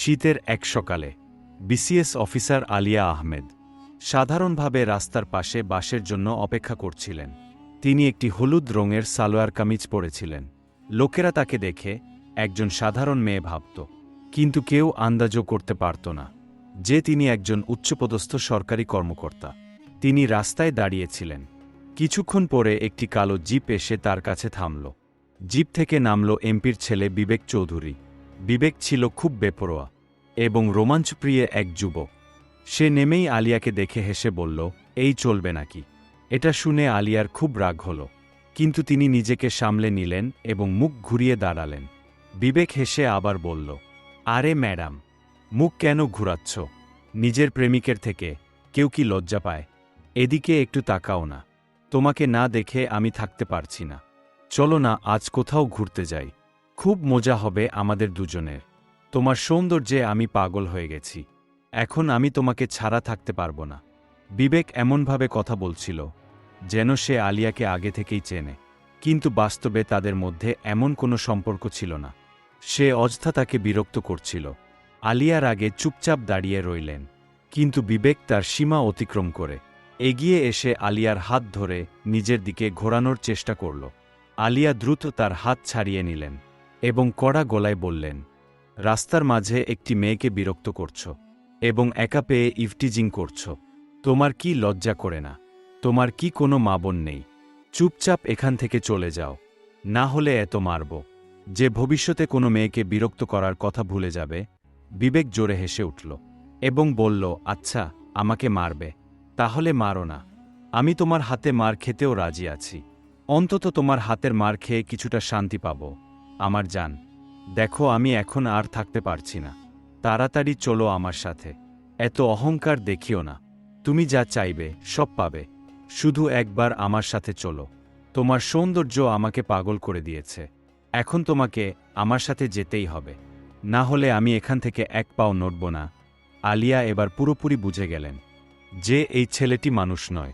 শীতের এক সকালে, বিসিএস অফিসার আলিয়া আহমেদ সাধারণভাবে রাস্তার পাশে বাসের জন্য অপেক্ষা করছিলেন। তিনি একটি হলুদ রঙের সালোয়ার কামিজ পরেছিলেন। লোকেরা তাকে দেখে একজন সাধারণ মেয়ে ভাবত, কিন্তু কেউ আন্দাজও করতে পারত না যে তিনি একজন উচ্চপদস্থ সরকারি কর্মকর্তা। তিনি রাস্তায় দাঁড়িয়েছিলেন। কিছুক্ষণ পরে একটি কালো জিপ এসে তার কাছে থামল। জিপ থেকে নামল এমপির ছেলে বিবেক চৌধুরী। বিবেক ছিল খুব বেপরোয়া এবং রোমাঞ্চপ্রিয় এক যুবক। সে নেমেই আলিয়াকে দেখে হেসে বলল, এই চলবে নাকি? এটা শুনে আলিয়ার খুব রাগ হল, কিন্তু তিনি নিজেকে সামলে নিলেন এবং মুখ ঘুরিয়ে দাঁড়ালেন। বিবেক হেসে আবার বলল, আরে ম্যাডাম, মুখ কেন ঘুরাচ্ছ? নিজের প্রেমিকের থেকে কেউ কি লজ্জা পায়? এদিকে একটু তাকাও না। তোমাকে না দেখে আমি থাকতে পারছি না। চলো না, আজ কোথাও ঘুরতে যাই। খুব মজা হবে আমাদের দুজনের। তোমার সৌন্দর্যে আমি পাগল হয়ে গেছি। এখন আমি তোমাকে ছাড়া থাকতে পারব না। বিবেক এমনভাবে কথা বলছিল, যেন সে আলিয়াকে আগে থেকেই চেনে, কিন্তু বাস্তবে তাদের মধ্যে এমন কোনো সম্পর্ক ছিল না। সে অযথা তাকে বিরক্ত করছিল। আলিয়ার আগে চুপচাপ দাঁড়িয়ে রইলেন, কিন্তু বিবেক তার সীমা অতিক্রম করে। এগিয়ে এসে আলিয়ার হাত ধরে নিজের দিকে ঘোরানোর চেষ্টা করল। আলিয়া দ্রুত তার হাত ছাড়িয়ে নিলেন। এবং কড়া গলায় বললেন, রাস্তার মাঝে একটি মেয়েকে বিরক্ত করছ এবং একা পেয়ে ইফটিজিং করছ। তোমার কি লজ্জা করে না? তোমার কি কোনো মাবন নেই? চুপচাপ এখান থেকে চলে যাও। না হলে এত মারব। যে ভবিষ্যতে কোনো মেয়েকে বিরক্ত করার কথা ভুলে যাবে, বিবেক জোরে হেসে উঠল এবং বলল আচ্ছা আমাকে মারবে। তাহলে মারো না। আমি তোমার হাতে মার খেতেও রাজি আছি। অন্তত তোমার হাতের মার খেয়ে কিছুটা শান্তি পাব। আমার যান। দেখো আমি এখন আর থাকতে পারছি না। তাড়াতাড়ি চলো আমার সাথে। এত অহংকার দেখিও না। তুমি যা চাইবে, সব পাবে। শুধু একবার আমার সাথে চলো। তোমার সৌন্দর্য আমাকে পাগল করে দিয়েছে। এখন তোমাকে আমার সাথে যেতেই হবে। না হলে আমি এখান থেকে এক পাও নড়ব না। আলিয়া এবার পুরোপুরি বুঝে গেলেন যে এই ছেলেটি মানুষ নয়,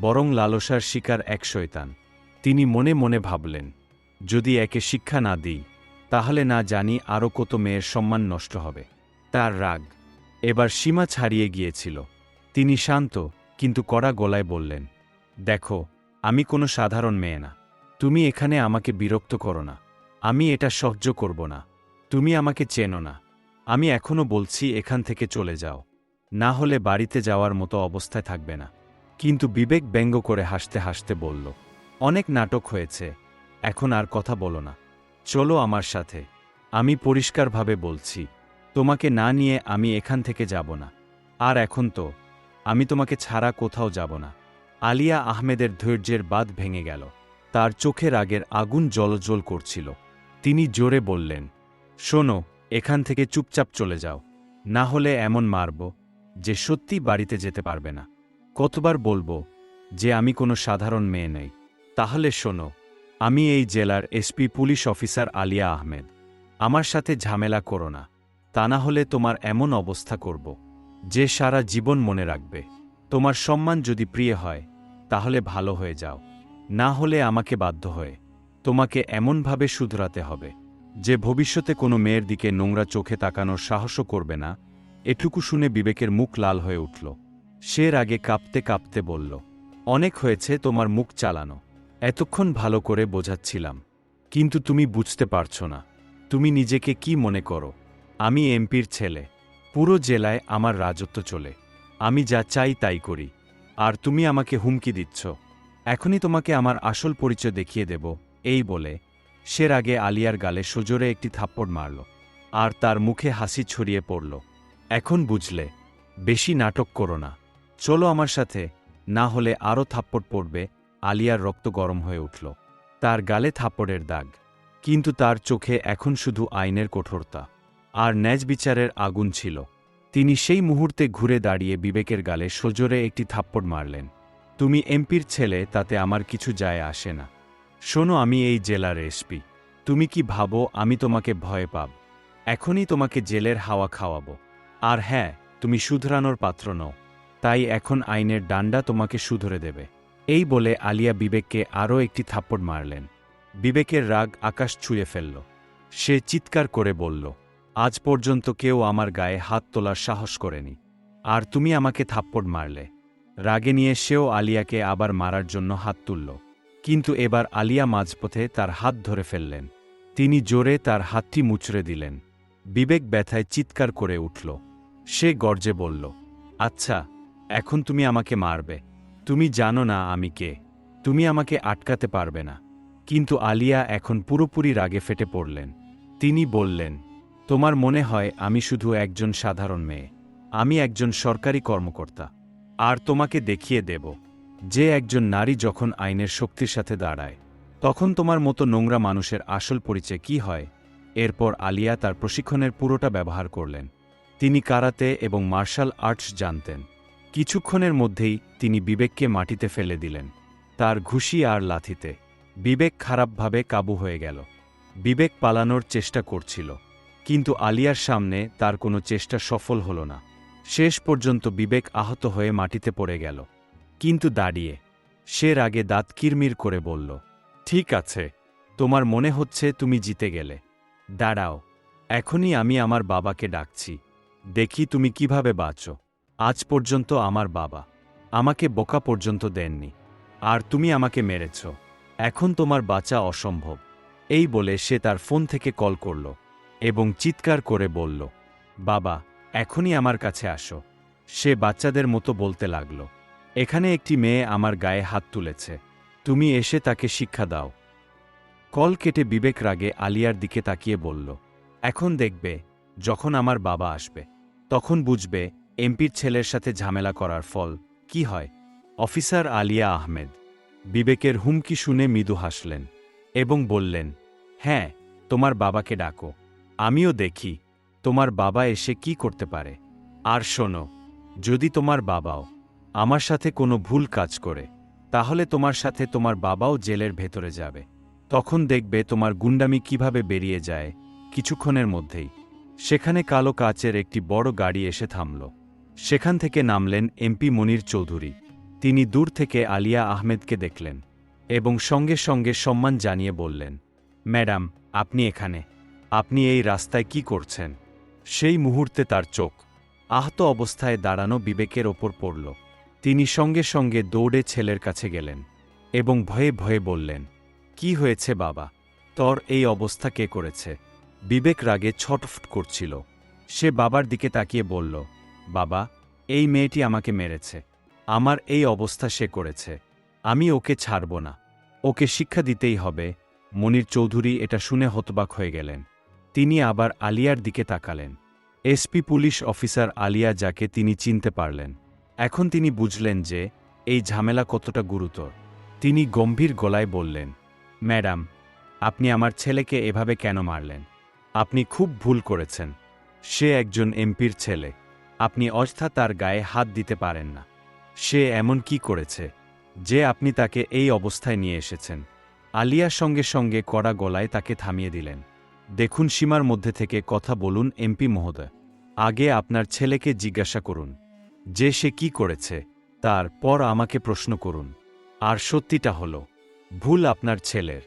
বরং লালসার শিকার এক শয়তান। তিনি মনে মনে ভাবলেন যদি একে শিক্ষা না দিই, তাহলে না জানি আরও কত মেয়ের সম্মান নষ্ট হবে। তার রাগ এবার সীমা ছাড়িয়ে গিয়েছিল। তিনি শান্ত, কিন্তু কড়া গলায় বললেন, দেখো, আমি কোনো সাধারণ মেয়ে না। তুমি এখানে আমাকে বিরক্ত করো না। আমি এটা সহ্য করব না। তুমি আমাকে চেনো না। আমি এখনও বলছি এখান থেকে চলে যাও। না হলে বাড়িতে যাওয়ার মতো অবস্থায় থাকবে না। কিন্তু বিবেক ব্যঙ্গ করে হাসতে হাসতে বলল, অনেক নাটক হয়েছে। এখন আর কথা বলো না। চলো আমার সাথে। আমি পরিষ্কারভাবে বলছি, তোমাকে না নিয়ে আমি এখান থেকে যাব না। আর এখন তো, আমি তোমাকে ছাড়া কোথাও যাব না। আলিয়া আহমেদের ধৈর্যের বাদ ভেঙে গেল। তার চোখের আগের আগুন জলজল করছিল। তিনি জোরে বললেন, শোনো, এখান থেকে চুপচাপ চলে যাও। না হলে এমন মারব যে সত্যি বাড়িতে যেতে পারবে না। কতবার বলব যে আমি কোনো সাধারণ মেয়ে নই। তাহলে শোনো আমি এই জেলার SP police officer Alia Ahmed. আমার সাথে ঝামেলা করো না। তা না হলে তোমার এমন অবস্থা করব, যে সারা জীবন মনে রাখবে। তোমার সম্মান যদি প্রিয় হয়, তাহলে ভালো হয়ে যাও। না হলে আমাকে বাধ্য হয়ে। তোমাকে এমনভাবে শুধরাতে হবে, যে ভবিষ্যতে কোনো মেয়ের দিকে নোংরা চোখে তাকানোর সাহসও করবে না। এটুকু শুনে বিবেকের মুখ লাল হয়ে উঠল। সে আগে কাঁপতে কাঁপতে বলল, অনেক হয়েছে তোমার মুখ চালানো। এতক্ষণ ভালো করে বোঝাচ্ছিলাম, কিন্তু তুমি বুঝতে পারছ না। তুমি নিজেকে কি মনে করো? আমি এমপির ছেলে। পুরো জেলায় আমার রাজত্ব চলে। আমি যা চাই তাই করি। আর তুমি আমাকে হুমকি দিচ্ছ। এখনই তোমাকে আমার আসল পরিচয় দেখিয়ে দেব, এই বলে সে আগে আলিয়ার গালে সজোরে একটি থাপ্পড় মারল, আর তার মুখে হাসি ছড়িয়ে পড়ল। এখন বুঝলে, বেশি নাটক করো না। চলো আমার সাথে, না হলে আরও থাপ্পড় পড়বে আলিয়ার রক্ত গরম হয়ে উঠল। তার গালে থাপ্পড়ের দাগ। কিন্তু তার চোখে এখন শুধু আইনের কঠোরতা। আর ন্যাজ বিচারের আগুন ছিল। তিনি সেই মুহূর্তে ঘুরে দাঁড়িয়ে বিবেকের গালে সজোরে একটি থাপ্পড় মারলেন। তুমি এমপির ছেলে, তাতে আমার কিছু যায় আসে না। শোনো, আমি এই জেলার এসপি। তুমি কি ভাবো, আমি তোমাকে ভয় পাব। এখনই তোমাকে জেলের হাওয়া খাওয়াবো। আর হ্যাঁ তুমি শুধরানোর পাত্র নও। তাই এখন আইনের ডান্ডা তোমাকে শুধরে দেবে। এই বলে আলিয়া বিবেককে আরও একটি থাপ্পড় মারলেন। বিবেকের রাগ আকাশ ছুঁয়ে ফেলল। সে চিৎকার করে বলল, আজ পর্যন্ত কেউ আমার গায়ে হাত তোলার সাহস করেনি। আর তুমি আমাকে থাপ্পড় মারলে। রাগে নিয়ে সেও আলিয়াকে আবার মারার জন্য হাত তুলল। কিন্তু এবার আলিয়া মাঝপথে তার হাত ধরে ফেললেন। তিনি জোরে তার হাতটি মুচড়ে দিলেন। বিবেক ব্যথায় চিৎকার করে উঠল। সে গর্জে বলল আচ্ছা এখন তুমি আমাকে মারবে। তুমি জানো না আমি কে। তুমি আমাকে আটকাতে পারবে না। কিন্তু আলিয়া এখন পুরোপুরি রাগে ফেটে পড়লেন। তিনি বললেন, তোমার মনে হয় আমি শুধু একজন সাধারণ মেয়ে। আমি একজন সরকারি কর্মকর্তা। আর তোমাকে দেখিয়ে দেব। যে একজন নারী যখন আইনের শক্তির সাথে দাঁড়ায়, তখন তোমার মতো নোংরা মানুষের আসল পরিচয় কি হয়? এরপর আলিয়া তার প্রশিক্ষণের পুরোটা ব্যবহার করলেন। তিনি কারাতে এবং মার্শাল আর্টস জানতেন। কিছুক্ষণের মধ্যেই তিনি বিবেককে মাটিতে ফেলে দিলেন। তার ঘুষি আর লাথিতে। বিবেক খারাপভাবে কাবু হয়ে গেল। বিবেক পালানোর চেষ্টা করছিল। কিন্তু আলিয়ার সামনে তার কোনো চেষ্টা সফল হল না। শেষ পর্যন্ত বিবেক আহত হয়ে মাটিতে পড়ে গেল। কিন্তু দাঁড়িয়ে। সে রাগে দাঁত কিরমির করে বলল, ঠিক আছে। তোমার মনে হচ্ছে তুমি জিতে গেলে। দাঁড়াও। এখনই আমি আমার বাবাকে ডাকছি। দেখি তুমি কীভাবে বাঁচো। আজ পর্যন্ত আমার বাবা আমাকে বোকা পর্যন্ত দেননি, আর তুমি আমাকে মেরেছ। এখন তোমার বাঁচা অসম্ভব। এই বলে সে তার ফোন থেকে কল করল এবং চিৎকার করে বলল, বাবা, এখনই আমার কাছে আসো। সে বাচ্চাদের মতো বলতে লাগল, এখানে একটি মেয়ে আমার গায়ে হাত তুলেছে, তুমি এসে তাকে শিক্ষা দাও। কল কেটে বিবেক রাগে আলিয়ার দিকে তাকিয়ে বলল, এখন দেখবে, যখন আমার বাবা আসবে, তখন বুঝবে এমপির ছেলের সাথে ঝামেলা করার ফল কি হয়? অফিসার আলিয়া আহমেদ, বিবেকের হুমকি শুনে মৃদু হাসলেন এবং বললেন হ্যাঁ তোমার বাবাকে ডাকো, আমিও দেখি তোমার বাবা এসে কি করতে পারে। আর শোনো, যদি তোমার বাবাও আমার সাথে কোনো ভুল কাজ করে, তাহলে তোমার সাথে তোমার বাবাও জেলের ভেতরে যাবে। তখন দেখবে তোমার গুন্ডামি কীভাবে বেরিয়ে যায় কিছুক্ষণের মধ্যেই। সেখানে কালো কাচের একটি বড় গাড়ি এসে থামল। সেখান থেকে নামলেন এমপি মনির চৌধুরী। তিনি দূর থেকে আলিয়া আহমেদকে দেখলেন এবং সঙ্গে সঙ্গে সম্মান জানিয়ে বললেন, ম্যাডাম, আপনি এখানে। আপনি এই রাস্তায় কি করছেন? সেই মুহূর্তে তার চোখ আহত অবস্থায় দাঁড়ানো বিবেকের ওপর পড়ল। তিনি সঙ্গে সঙ্গে দৌড়ে ছেলের কাছে গেলেন এবং ভয়ে ভয়ে বললেন, কি হয়েছে বাবা? তর এই অবস্থা কে করেছে? বিবেক রাগে ছটফট করছিল। সে বাবার দিকে তাকিয়ে বলল বাবা, এই মেয়েটি আমাকে মেরেছে। আমার এই অবস্থা সে করেছে। আমি ওকে ছাড়ব না। ওকে শিক্ষা দিতেই হবে। মনির চৌধুরী এটা শুনে হতবাক হয়ে গেলেন। তিনি আবার আলিয়ার দিকে তাকালেন। এসপি পুলিশ অফিসার আলিয়া যাকে তিনি চিনতে পারলেন। এখন তিনি বুঝলেন যে এই ঝামেলা কতটা গুরুতর। তিনি গম্ভীর গলায় বললেন, ম্যাডাম, আপনি আমার ছেলেকে এভাবে কেন মারলেন? আপনি খুব ভুল করেছেন। সে একজন এমপির ছেলে। আপনি অযথা তার গায়ে হাত দিতে পারেন না। সে এমন কি করেছে? যে আপনি তাকে এই অবস্থায় নিয়ে এসেছেন। আলিয়ার সঙ্গে সঙ্গে কড়া গলায় তাকে থামিয়ে দিলেন। দেখুন সীমার মধ্যে থেকে কথা বলুন এমপি মহোদয়। আগে আপনার ছেলেকে জিজ্ঞাসা করুন। যে সে কি করেছে, তার পর আমাকে প্রশ্ন করুন। আর সত্যিটা হল, ভুল আপনার ছেলের,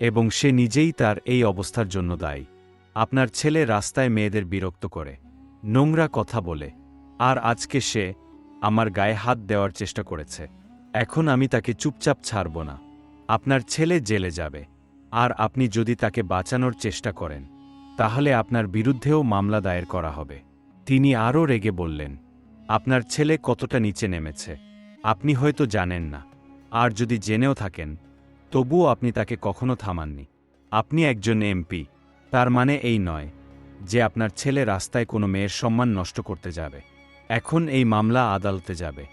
এবং সে নিজেই তার এই অবস্থার জন্য দায়ী। আপনার ছেলে রাস্তায় মেয়েদের বিরক্ত করে। নোংরা কথা বলে, আর আজকে সে আমার গায়ে হাত দেওয়ার চেষ্টা করেছে। এখন আমি তাকে চুপচাপ ছাড়ব না। আপনার ছেলে জেলে যাবে, আর আপনি যদি তাকে বাঁচানোর চেষ্টা করেন, তাহলে আপনার বিরুদ্ধেও মামলা দায়ের করা হবে। তিনি আরও রেগে বললেন, আপনার ছেলে কতটা নিচে নেমেছে, আপনি হয়তো জানেন না। আর যদি জেনেও থাকেন, তবুও আপনি তাকে কখনো থামাননি। আপনি একজন এমপি, তার মানে এই নয় যে আপনার ছেলে রাস্তায় কোনো মেয়ের সম্মান নষ্ট করতে যাবে। এখন এই মামলা আদালতে যাবে।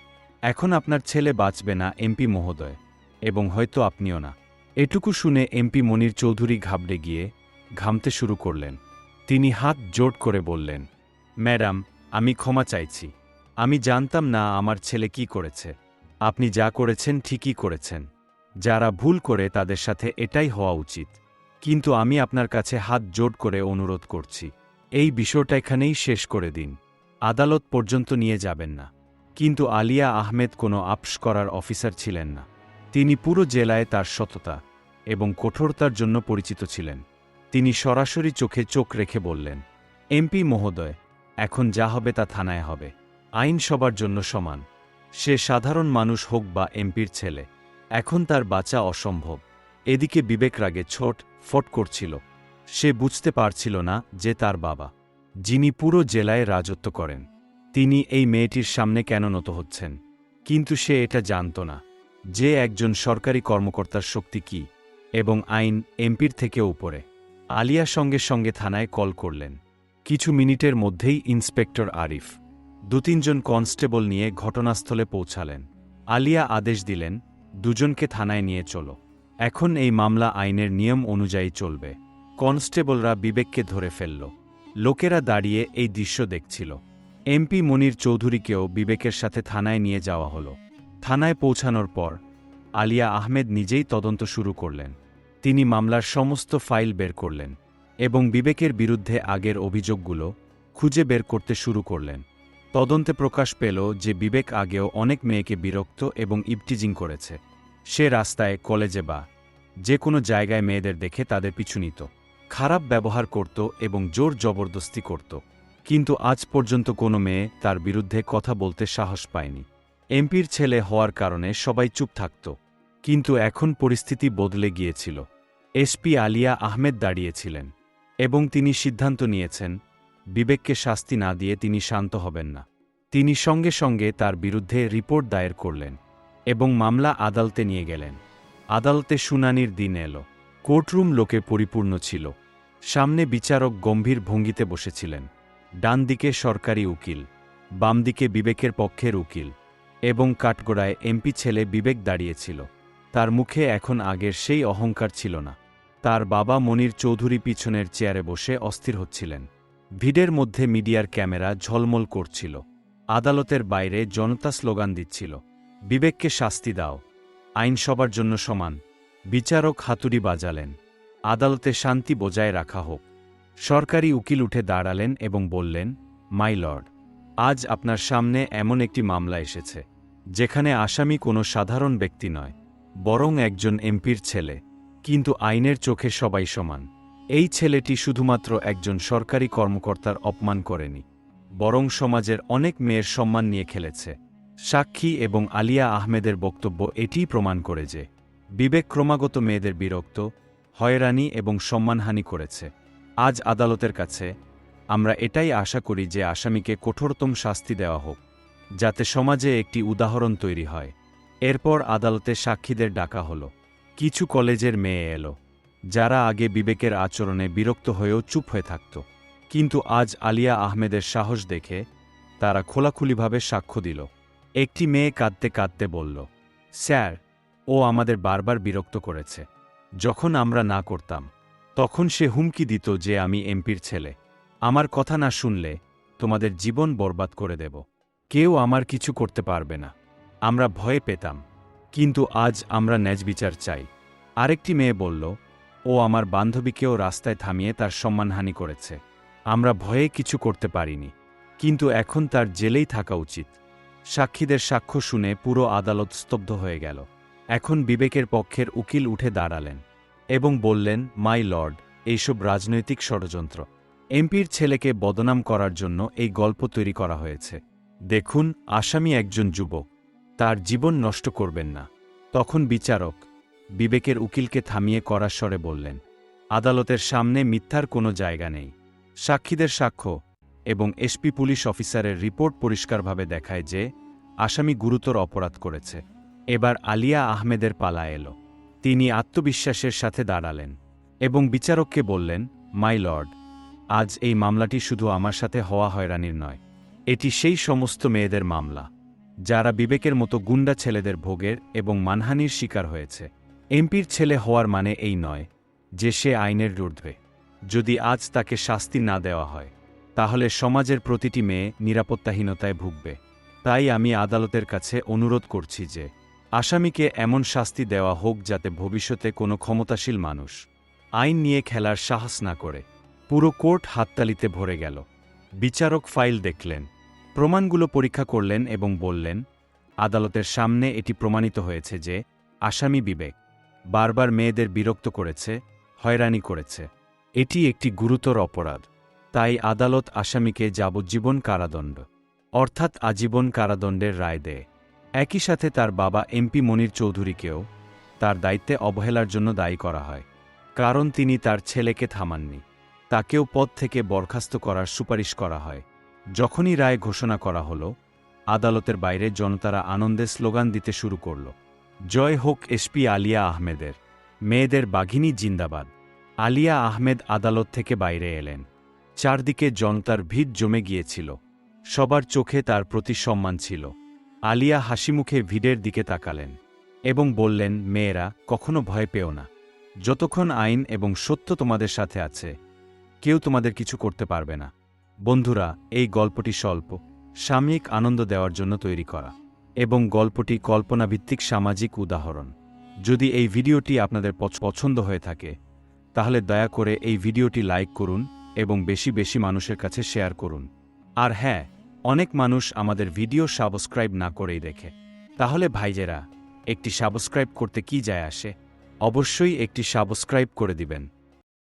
এখন আপনার ছেলে বাঁচবে না এমপি মহোদয়, এবং হয়তো আপনিও না। এটুকু শুনে এমপি মনির চৌধুরী ঘাবড়ে গিয়ে ঘামতে শুরু করলেন। তিনি হাত জোট করে বললেন, ম্যাডাম, আমি ক্ষমা চাইছি। আমি জানতাম না আমার ছেলে কি করেছে। আপনি যা করেছেন ঠিকই করেছেন। যারা ভুল করে তাদের সাথে এটাই হওয়া উচিত। কিন্তু আমি আপনার কাছে হাত জোট করে অনুরোধ করছি। এই বিষয়টা এখানেই শেষ করে দিন। আদালত পর্যন্ত নিয়ে যাবেন না। কিন্তু আলিয়া আহমেদ কোনো আপস করার অফিসার ছিলেন না। তিনি পুরো জেলায় তার সততা এবং কঠোরতার জন্য পরিচিত ছিলেন। তিনি সরাসরি চোখে চোখ রেখে বললেন, এমপি মহোদয়, এখন যা হবে তা থানায় হবে। আইন সবার জন্য সমান। সে সাধারণ মানুষ হোক বা এমপির ছেলে, এখন তার বাঁচা অসম্ভব। এদিকে বিবেক রাগে ছোট ফট করছিল। সে বুঝতে পারছিল না যে তার বাবা, যিনি পুরো জেলায় রাজত্ব করেন, তিনি এই মেয়েটির সামনে কেন নত হচ্ছেন? কিন্তু সে এটা জানত না যে একজন সরকারি কর্মকর্তার শক্তি কি এবং আইন এমপির থেকে উপরে। আলিয়া সঙ্গে সঙ্গে থানায় কল করলেন। কিছু মিনিটের মধ্যেই ইন্সপেক্টর আরিফ, দু তিনজন কনস্টেবল নিয়ে ঘটনাস্থলে পৌঁছালেন। আলিয়া আদেশ দিলেন, দুজনকে থানায় নিয়ে চলো। এখন এই মামলা আইনের নিয়ম অনুযায়ী চলবে। কনস্টেবলরা বিবেককে ধরে ফেলল। লোকেরা দাঁড়িয়ে এই দৃশ্য দেখছিল। এমপি মনির চৌধুরীকেও বিবেকের সাথে থানায় নিয়ে যাওয়া হলো। থানায় পৌঁছানোর পর আলিয়া আহমেদ নিজেই তদন্ত শুরু করলেন। তিনি মামলার সমস্ত ফাইল বের করলেন এবং বিবেকের বিরুদ্ধে আগের অভিযোগগুলো খুঁজে বের করতে শুরু করলেন। তদন্তে প্রকাশ পেল যে বিবেক আগেও অনেক মেয়েকে বিরক্ত এবং ইবটিজিং করেছে। সে রাস্তায়, কলেজে বা যে কোনো জায়গায় মেয়েদের দেখে তাদের পিছু নিত। খারাপ ব্যবহার করত এবং জোর জবরদস্তি করত। কিন্তু আজ পর্যন্ত কোনো মেয়ে তার বিরুদ্ধে কথা বলতে সাহস পায়নি। এমপির ছেলে হওয়ার কারণে সবাই চুপ থাকত। কিন্তু এখন পরিস্থিতি বদলে গিয়েছিল। এসপি আলিয়া আহমেদ দাঁড়িয়েছিলেন এবং তিনি সিদ্ধান্ত নিয়েছেন, বিবেককে শাস্তি না দিয়ে তিনি শান্ত হবেন না। তিনি সঙ্গে সঙ্গে তার বিরুদ্ধে রিপোর্ট দায়ের করলেন এবং মামলা আদালতে নিয়ে গেলেন। আদালতে শুনানির দিন এলো। কোর্টরুম লোকে পরিপূর্ণ ছিল। সামনে বিচারক গম্ভীর ভঙ্গিতে বসেছিলেন। ডান দিকে সরকারি উকিল, বাম দিকে বিবেকের পক্ষের উকিল এবং কাঠগোড়ায় এমপি ছেলে বিবেক দাঁড়িয়েছিল। তার মুখে এখন আগের সেই অহংকার ছিল না। তার বাবা মনির চৌধুরী পিছনের চেয়ারে বসে অস্থির হচ্ছিলেন। ভিড়ের মধ্যে মিডিয়ার ক্যামেরা ঝলমল করছিল। আদালতের বাইরে জনতা স্লোগান দিচ্ছিল, বিবেককে শাস্তি দাও। আইন সবার জন্য সমান। বিচারক হাতুড়ি বাজালেন। আদালতে শান্তি বজায় রাখা হোক। সরকারি উকিল উঠে দাঁড়ালেন এবং বললেন, মাই লর্ড, আজ আপনার সামনে এমন একটি মামলা এসেছে, যেখানে আসামি কোনো সাধারণ ব্যক্তি নয়, বরং একজন এমপির ছেলে, কিন্তু আইনের চোখে সবাই সমান। এই ছেলেটি শুধুমাত্র একজন সরকারি কর্মকর্তার অপমান করেনি, বরং সমাজের অনেক মেয়ের সম্মান নিয়ে খেলেছে। সাক্ষী এবং আলিয়া আহমেদের বক্তব্য এটিই প্রমাণ করে যে, বিবেক ক্রমাগত মেয়েদের বিরক্ত হয়রানি এবং সম্মানহানি করেছে। আজ আদালতের কাছে আমরা এটাই আশা করি যে আসামিকে কঠোরতম শাস্তি দেওয়া হোক, যাতে সমাজে একটি উদাহরণ তৈরি হয়। এরপর আদালতে সাক্ষীদের ডাকা হলো। কিছু কলেজের মেয়ে এলো, যারা আগে বিবেকের আচরণে বিরক্ত হয়েও চুপ হয়ে থাকত। কিন্তু আজ আলিয়া আহমেদের সাহস দেখে তারা খোলাখুলিভাবে সাক্ষ্য দিল। একটি মেয়ে কাঁদতে কাঁদতে বলল, স্যার, ও আমাদের বারবার বিরক্ত করেছে। যখন আমরা না করতাম, তখন সে হুমকি দিত যে আমি এমপির ছেলে। আমার কথা না শুনলে তোমাদের জীবন বরবাদ করে দেব। কেউ আমার কিছু করতে পারবে না। আমরা ভয়ে পেতাম, কিন্তু আজ আমরা ন্যাজ বিচার চাই। আরেকটি মেয়ে বলল, ও আমার বান্ধবীকেও রাস্তায় থামিয়ে তার সম্মানহানি করেছে। আমরা ভয়ে কিছু করতে পারিনি, কিন্তু এখন তার জেলেই থাকা উচিত। সাক্ষীদের সাক্ষ্য শুনে পুরো আদালত স্তব্ধ হয়ে গেল। এখন বিবেকের পক্ষের উকিল উঠে দাঁড়ালেন এবং বললেন, মাই লর্ড, এইসব রাজনৈতিক ষড়যন্ত্র। এমপির ছেলেকে বদনাম করার জন্য এই গল্প তৈরি করা হয়েছে। দেখুন, আসামি একজন যুবক, তার জীবন নষ্ট করবেন না। তখন বিচারক বিবেকের উকিলকে থামিয়ে করার স্বরে বললেন, আদালতের সামনে মিথ্যার কোনো জায়গা নেই। সাক্ষীদের সাক্ষ্য এবং এসপি পুলিশ অফিসারের রিপোর্ট পরিষ্কারভাবে দেখায় যে আসামি গুরুতর অপরাধ করেছে। এবার আলিয়া আহমেদের পালা এলো। তিনি আত্মবিশ্বাসের সাথে দাঁড়ালেন এবং বিচারককে বললেন, মাই লর্ড, আজ এই মামলাটি শুধু আমার সাথে হওয়া হয়রানির নয়। এটি সেই সমস্ত মেয়েদের মামলা, যারা বিবেকের মতো গুন্ডা ছেলেদের ভোগের এবং মানহানির শিকার হয়েছে। এমপির ছেলে হওয়ার মানে এই নয় যে সে আইনের ঊর্ধ্বে যদি আজ তাকে শাস্তি না দেওয়া হয়, তাহলে সমাজের প্রতিটি মেয়ে নিরাপত্তাহীনতায় ভুগবে। তাই আমি আদালতের কাছে অনুরোধ করছি যে আসামিকে এমন শাস্তি দেওয়া হোক যাতে ভবিষ্যতে কোনো ক্ষমতাশীল মানুষ আইন নিয়ে খেলার সাহস না করে। পুরো কোর্ট হাততালিতে ভরে গেল। বিচারক ফাইল দেখলেন, প্রমাণগুলো পরীক্ষা করলেন এবং বললেন, আদালতের সামনে এটি প্রমাণিত হয়েছে যে আসামি বিবেক বারবার মেয়েদের বিরক্ত করেছে, হয়রানি করেছে। এটি একটি গুরুতর অপরাধ। তাই আদালত আসামিকে যাবজ্জীবন কারাদণ্ড, অর্থাৎ আজীবন কারাদণ্ডের রায় দেয়। একই সাথে তার বাবা এমপি মনির চৌধুরীকেও তার দায়িত্বে অবহেলার জন্য দায়ী করা হয়, কারণ তিনি তার ছেলেকে থামাননি। তাকেও পদ থেকে বরখাস্ত করার সুপারিশ করা হয়। যখনই রায় ঘোষণা করা হল, আদালতের বাইরে জনতারা আনন্দে স্লোগান দিতে শুরু করল, জয় হোক এসপি আলিয়া আহমেদের, মেয়েদের বাঘিনী জিন্দাবাদ। আলিয়া আহমেদ আদালত থেকে বাইরে এলেন। চারদিকে জনতার ভিড় জমে গিয়েছিল। সবার চোখে তার প্রতি সম্মান ছিল। আলিয়া হাসিমুখে ভিড়ের দিকে তাকালেন এবং বললেন, মেয়েরা, কখনো ভয় পেও না। যতক্ষণ আইন এবং সত্য তোমাদের সাথে আছে, কেউ তোমাদের কিছু করতে পারবে না। বন্ধুরা, এই গল্পটি স্বল্প। সাময়িক আনন্দ দেওয়ার জন্য তৈরি করা। এবং গল্পটি কল্পনাভিত্তিক সামাজিক উদাহরণ। যদি এই ভিডিওটি আপনাদের পছ- পছন্দ হয়ে থাকে, তাহলে দয়া করে এই ভিডিওটি লাইক করুন এবং বেশি বেশি মানুষের কাছে শেয়ার করুন। আর হ্যাঁ অনেক মানুষ আমাদের ভিডিও সাবস্ক্রাইব না করেই দেখে। তাহলে ভাইজেরা, একটি সাবস্ক্রাইব করতে কি যায় আসে? অবশ্যই একটি সাবস্ক্রাইব করে দিবেন।